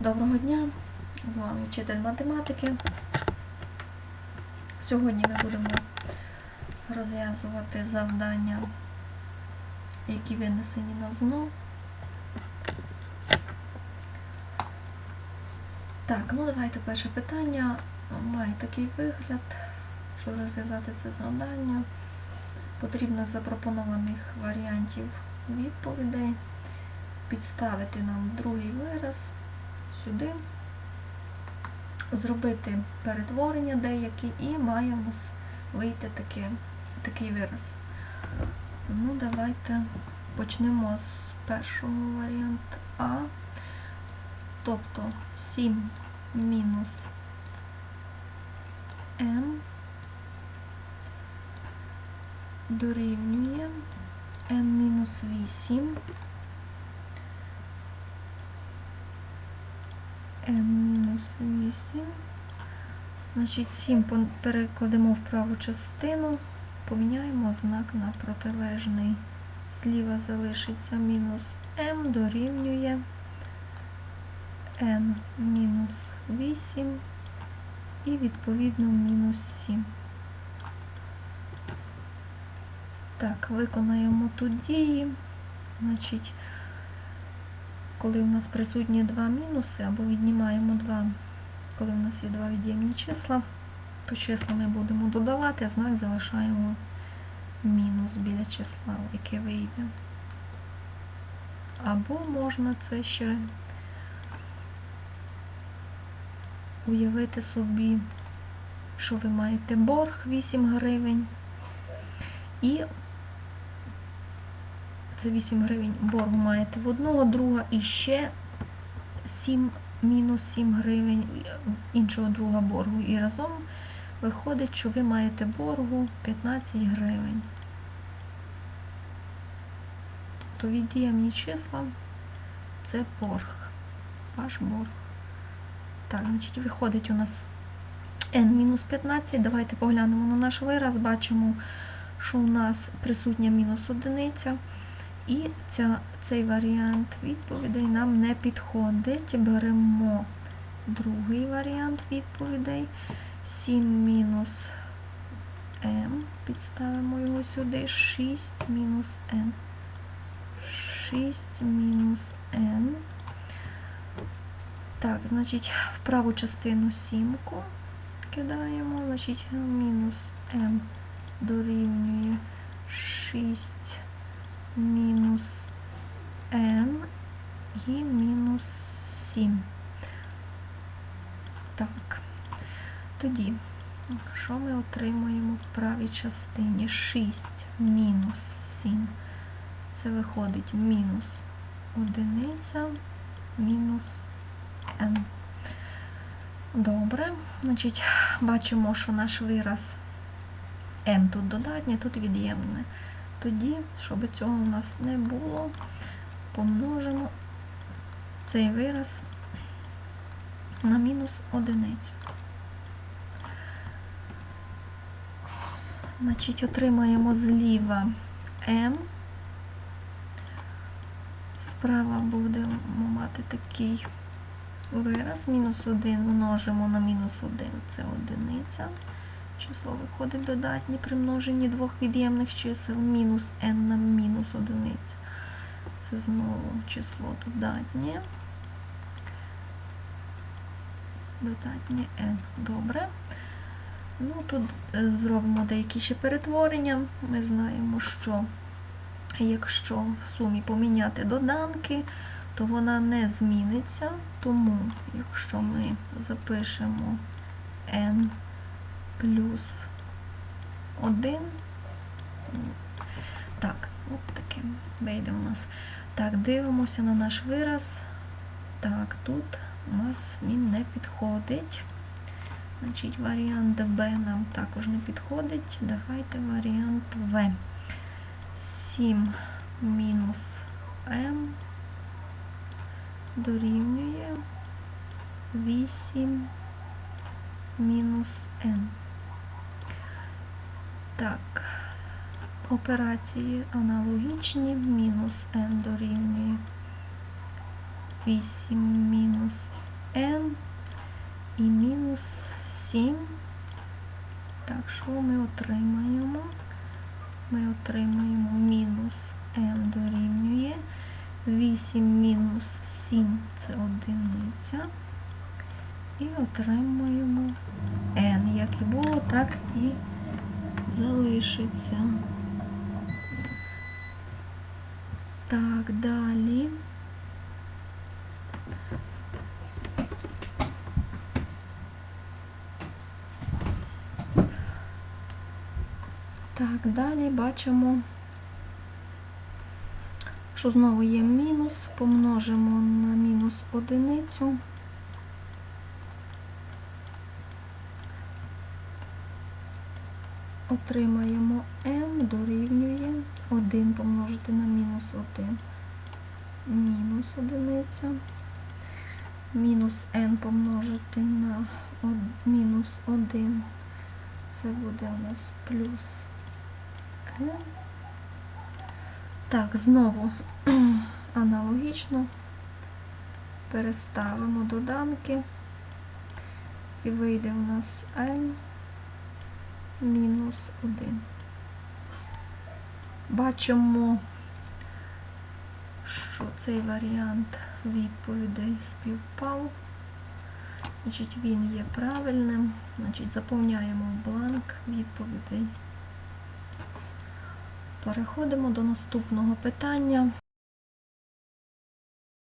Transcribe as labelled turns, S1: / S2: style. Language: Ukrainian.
S1: Доброго дня! З вами вчитель математики. Сьогодні ми будемо розв'язувати завдання, які винесені на ЗНО. Так, ну давайте перше питання. Має такий вигляд, що розв'язати це завдання. Потрібно запропонованих варіантів відповідей підставити нам другий вираз сюди, зробити перетворення деякі і має в нас вийти таке, такий вираз. Ну, давайте почнемо з першого варіанту А. Тобто 7 мінус m дорівнює n мінус 8 n-8. Значить, 7 перекладемо в праву частину, поміняємо знак на протилежний. Зліва залишиться мінус m дорівнює n мінус 8 і відповідно мінус 7. Так, виконаємо тут дії. Значить, коли у нас присутні два мінуси, або віднімаємо два, коли у нас є два від'ємні числа, то числа ми будемо додавати, а знак залишаємо мінус біля числа, яке вийде. Або можна це ще уявити собі, що ви маєте борг 8 гривень. І це 8 гривень боргу маєте в одного друга і ще 7 мінус 7 гривень іншого друга боргу. І разом виходить, що ви маєте боргу 15 гривень. Тобто від'ємні числа це борг. Ваш борг. Так, значить, виходить у нас n-15. Давайте поглянемо на наш вираз, бачимо, що у нас присутня мінус одиниця. І ця, цей варіант відповідей нам не підходить. Беремо другий варіант відповідей. 7 мінус m, підставимо його сюди, 6 мінус n. 6 мінус n. Так, значить, в праву частину сімку кидаємо, значить, мінус m дорівнює 6 мінус n і мінус 7. Так, тоді, що ми отримуємо в правій частині? 6 мінус 7. Це виходить мінус одиниця, мінус n. Добре, значить, бачимо, що наш вираз m тут додатнє, тут від'ємне. Тоді, щоб цього у нас не було, помножимо цей вираз на мінус одиницю. Значить, отримаємо зліва m. Справа будемо мати такий вираз. Мінус 1 множимо на мінус 1, це одиниця. Число виходить додатні при множенні двох від'ємних чисел мінус n на мінус одиниця. Це знову число додатнє. Додатнє n. Добре. Ну, Тут зробимо деякі ще перетворення. Ми знаємо, що якщо в сумі поміняти доданки, то вона не зміниться. Тому, якщо ми запишемо n плюс 1. Так, от таке вийде у нас. Так, дивимося на наш вираз. Так, тут у нас він не підходить. Значить, варіант Б нам також не підходить. Давайте варіант В. 7 мінус М дорівнює 8 мінус N. Так, операції аналогічні, мінус n дорівнює 8 мінус n і мінус 7. Так, що ми отримаємо? Ми отримаємо мінус m дорівнює 8 мінус 7 це одиниця. І отримаємо n. Як і було, так і залишиться. Так, далі. Так, далі бачимо, що знову є мінус, помножимо на мінус одиницю. Отримаємо m дорівнює 1 помножити на мінус 1. Мінус одиниця. Мінус n помножити на мінус 1. Це буде у нас плюс n. Так, знову аналогічно переставимо доданки і вийде у нас n мінус 1. Бачимо, що цей варіант відповідей співпав. Значить, він є правильним. Значить, заповняємо бланк відповідей. Переходимо до наступного питання.